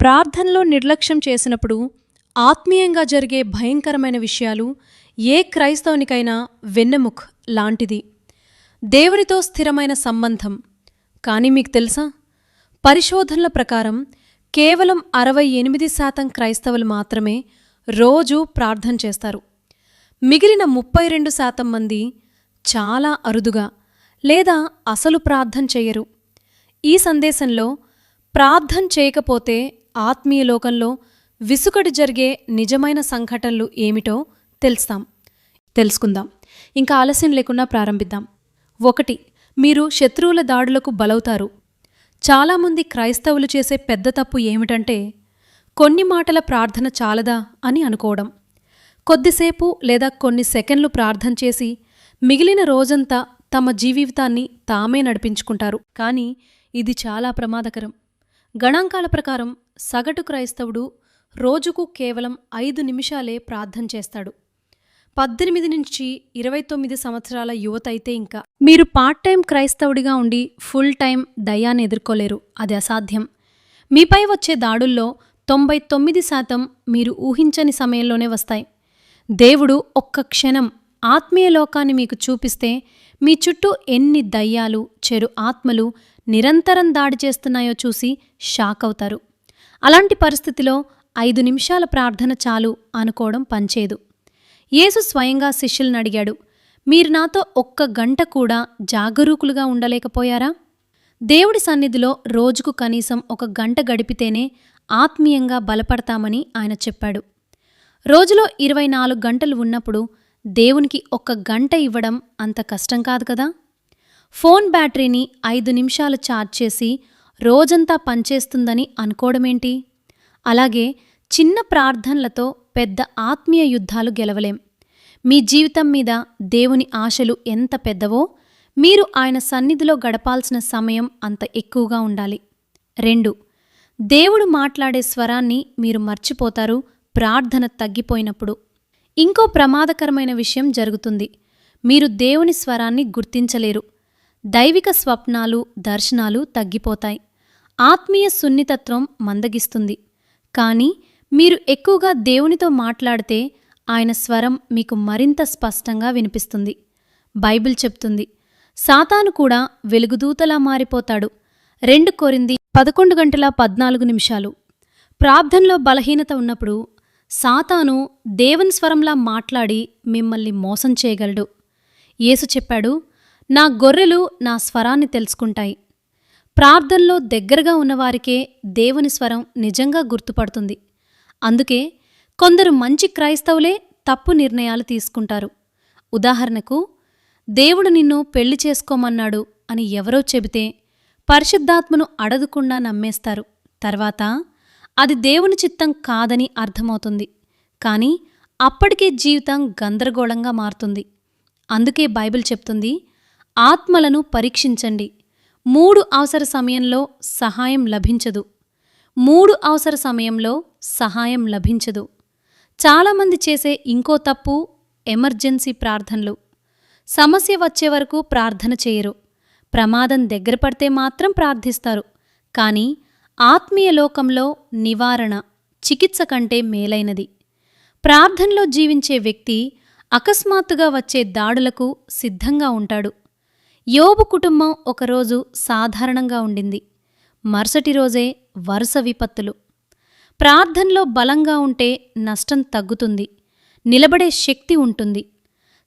ప్రార్థనలో నిర్లక్ష్యం చేసినప్పుడు ఆత్మీయంగా జరిగే భయంకరమైన విషయాలు ఏ క్రైస్తవునికైనా వెన్నెముక్ లాంటిది. దేవునితో స్థిరమైన సంబంధం. కానీ మీకు తెలుసా? పరిశోధనల ప్రకారం కేవలం అరవై ఎనిమిది శాతం క్రైస్తవులు మాత్రమే రోజు ప్రార్థన చేస్తారు. మిగిలిన ముప్పై రెండు శాతం మంది చాలా అరుదుగా లేదా అసలు ప్రార్థన చేయరు. ఈ సందేశంలో ప్రార్థన చేయకపోతే ఆత్మీయ లోకంలో విసుకడి జరిగే నిజమైన సంఘటనలు ఏమిటో తెలుస్తాం. తెలుసుకుందాం. ఇంకా ఆలస్యం లేకుండా ప్రారంభిద్దాం. ఒకటి మీరు శత్రువుల దాడులకు బలవుతారు. చాలామంది క్రైస్తవులు చేసే పెద్ద తప్పు ఏమిటంటే కొన్ని మాటల ప్రార్థన చాలదా అని అనుకోవడం. కొద్దిసేపు లేదా కొన్ని సెకండ్లు ప్రార్థన చేసి మిగిలిన రోజంతా తమ జీవితాన్ని తామే నడిపించుకుంటారు. కానీ ఇది చాలా ప్రమాదకరం. గణాంకాల ప్రకారం సగటు క్రైస్తవుడు రోజుకు కేవలం ఐదు నిమిషాలే ప్రార్థన చేస్తాడు. పద్దెనిమిది నుంచి ఇరవై తొమ్మిది సంవత్సరాల యువత అయితే ఇంకా మీరు పార్ట్ టైం క్రైస్తవుడిగా ఉండి ఫుల్ టైం దయ్యాన్ని ఎదుర్కోలేరు. అది అసాధ్యం. మీపై వచ్చే దాడుల్లో తొంభై తొమ్మిది శాతం మీరు ఊహించని సమయంలోనే వస్తాయి. దేవుడు ఒక్క క్షణం ఆత్మీయ లోకాన్ని మీకు చూపిస్తే మీ చుట్టూ ఎన్ని దయ్యాలు చెరు ఆత్మలు నిరంతరం దాడి చేస్తున్నాయో చూసి షాక్ అవుతారు. అలాంటి పరిస్థితిలో ఐదు నిమిషాల ప్రార్థన చాలు అనుకోవడం పంచేదు యేసు స్వయంగా శిష్యులను అడిగాడు మీరు నాతో ఒక్క గంట కూడా జాగరూకులుగా ఉండలేకపోయారా? దేవుడి సన్నిధిలో రోజుకు కనీసం ఒక గంట గడిపితేనే ఆత్మీయంగా బలపడతామని ఆయన చెప్పాడు. రోజులో ఇరవై నాలుగు గంటలు ఉన్నప్పుడు దేవునికి ఒక్క గంట ఇవ్వడం అంత కష్టం కాదు కదా? ఫోన్ బ్యాటరీని ఐదు నిమిషాలు ఛార్జ్ చేసి రోజంతా పనిచేస్తుందని అనుకోవడమేంటి? అలాగే చిన్న ప్రార్థనలతో పెద్ద ఆత్మీయ యుద్ధాలు గెలవలేం. మీ జీవితం మీద దేవుని ఆశలు ఎంత పెద్దవో మీరు ఆయన సన్నిధిలో గడపాల్సిన సమయం అంత ఎక్కువగా ఉండాలి. రెండు దేవుడు మాట్లాడే స్వరాన్ని మీరు మర్చిపోతారు ప్రార్థన తగ్గిపోయినప్పుడు. ఇంకో ప్రమాదకరమైన విషయం జరుగుతుంది. మీరు దేవుని స్వరాన్ని గుర్తించలేరు. దైవిక స్వప్నాలు దర్శనాలు తగ్గిపోతాయి. ఆత్మీయ సున్నితత్వం మందగిస్తుంది. కానీ మీరు ఎక్కువగా దేవునితో మాట్లాడితే ఆయన స్వరం మీకు మరింత స్పష్టంగా వినిపిస్తుంది. బైబిల్ చెప్తుంది సాతాను కూడా వెలుగుదూతలా మారిపోతాడు. రెండు కోరింది పదకొండు గంటల పద్నాలుగు నిమిషాలు. ప్రార్థనలో బలహీనత ఉన్నప్పుడు సాతాను దేవుని స్వరంలా మాట్లాడి మిమ్మల్ని మోసం చేయగలడు. యేసు చెప్పాడు నా గొర్రెలు నా స్వరాన్ని తెలుసుకుంటాయి. ప్రార్థనలో దగ్గరగా ఉన్నవారికే దేవుని స్వరం నిజంగా గుర్తుపడుతుంది. అందుకే కొందరు మంచి క్రైస్తవులే తప్పు నిర్ణయాలు తీసుకుంటారు. ఉదాహరణకు దేవుడు నిన్ను పెళ్ళి చేసుకోమన్నాడు అని ఎవరో చెబితే పరిశుద్ధాత్మను అడగకుండా నమ్మేస్తారు. తర్వాత అది దేవుని చిత్తం కాదని అర్థమవుతుంది. కానీ అప్పటికే జీవితం గందరగోళంగా మారుతుంది. అందుకే బైబిల్ చెప్తుంది ఆత్మలను పరీక్షించండి. మూడు అవసర సమయంలో సహాయం లభించదు. మూడు అవసర సమయంలో సహాయం లభించదు. చాలామంది చేసే ఇంకో తప్పు ఎమర్జెన్సీ ప్రార్థనలు. సమస్య వచ్చే వరకు ప్రార్థన చేయరు. ప్రమాదం దగ్గర పడితే మాత్రం ప్రార్థిస్తారు. కానీ ఆత్మీయ లోకంలో నివారణ చికిత్స కంటే మేలైనది. ప్రార్థనలో జీవించే వ్యక్తి అకస్మాత్తుగా వచ్చే దాడులకు సిద్ధంగా ఉంటాడు. యోబు కుటుంబం ఒకరోజు సాధారణంగా ఉండింది. మరుసటి రోజే వరుస విపత్తులు. ప్రార్థనలో బలంగా ఉంటే నష్టం తగ్గుతుంది. నిలబడే శక్తి ఉంటుంది.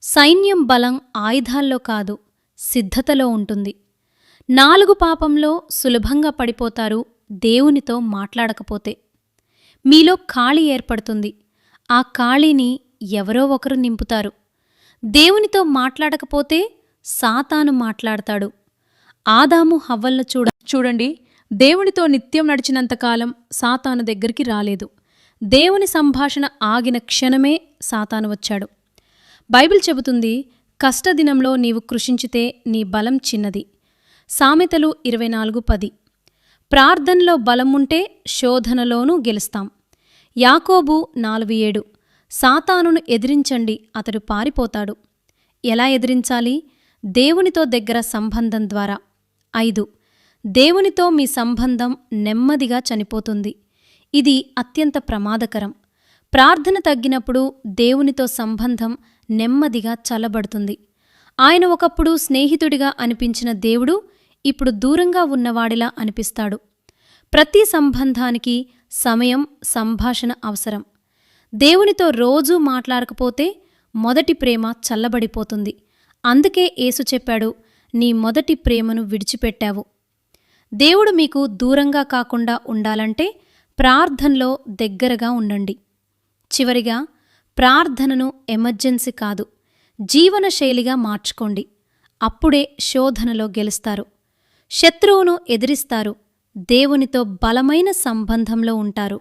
సైన్యం బలం ఆయుధాల్లో కాదు సిద్ధతలో ఉంటుంది. నాలుగు పాపంలో సులభంగా పడిపోతారు దేవునితో మాట్లాడకపోతే. మీలో ఖాళీ ఏర్పడుతుంది. ఆ ఖాళీని ఎవరో ఒకరు నింపుతారు. దేవునితో మాట్లాడకపోతే సాతాను మాట్లాడతాడు. ఆదాము హవ్వల్ను చూడ చూడండి. దేవునితో నిత్యం నడిచినంతకాలం సాతాను దగ్గరికి రాలేదు. దేవుని సంభాషణ ఆగిన క్షణమే సాతాను వచ్చాడు. బైబిల్ చెబుతుంది కష్టదినంలో నీవు కృషించితే నీ బలం చిన్నది. సామెతలు ఇరవై నాలుగు పది. ప్రార్థనలో బలముంటే శోధనలోనూ గెలుస్తాం. యాకోబు నాలుగు ఏడు సాతానును ఎదిరించండి అతడు పారిపోతాడు. ఎలా ఎదిరించాలి? దేవునితో దగ్గర సంబంధం ద్వారా. ఐదు దేవునితో మీ సంబంధం నెమ్మదిగా చనిపోతుంది. ఇది అత్యంత ప్రమాదకరం. ప్రార్థన తగ్గినప్పుడు దేవునితో సంబంధం నెమ్మదిగా చల్లబడుతుంది. ఆయన ఒకప్పుడు స్నేహితుడిగా అనిపించిన దేవుడు ఇప్పుడు దూరంగా ఉన్నవాడిలా అనిపిస్తాడు. ప్రతి సంబంధానికి సమయం సంభాషణ అవసరం. దేవునితో రోజూ మాట్లాడకపోతే మొదటి ప్రేమ చల్లబడిపోతుంది. అందుకే యేసు చెప్పాడు నీ మొదటి ప్రేమను విడిచిపెట్టావు. దేవుడు మీకు దూరంగా కాకుండా ఉండాలంటే ప్రార్థనలో దగ్గరగా ఉండండి. చివరిగా ప్రార్థనను ఎమర్జెన్సీ కాదు జీవనశైలిగా మార్చుకోండి. అప్పుడే శోధనలో గెలుస్తారు. శత్రువును ఎదిరిస్తారు. దేవునితో బలమైన సంబంధంలో ఉంటారు.